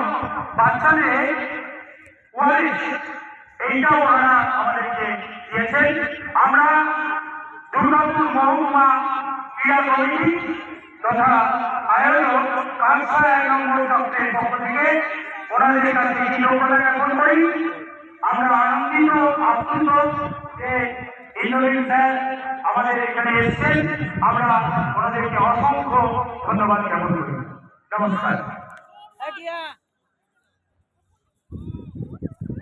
এবং বাচ্চাদের ওয়ারিশ ওনারা আমাদেরকে দিয়েছেন। আমরা দুর্গাপুর মহকুমা ক্রীড়া কমিটি তথা আয়োজক কালসা এক নম্বর পক্ষ থেকে ওনাদের কাছে কৃতজ্ঞতা জ্ঞাপন করি। আমরা আনন্দিত, আপ্লুত যে ইন্দ্রনীল স্যার আমাদের এখানে এসেছেন। আমরা ওনাদেরকে অসংখ্য ধন্যবাদ জ্ঞাপন করি। নমস্কার।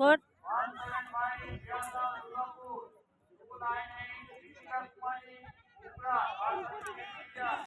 কোড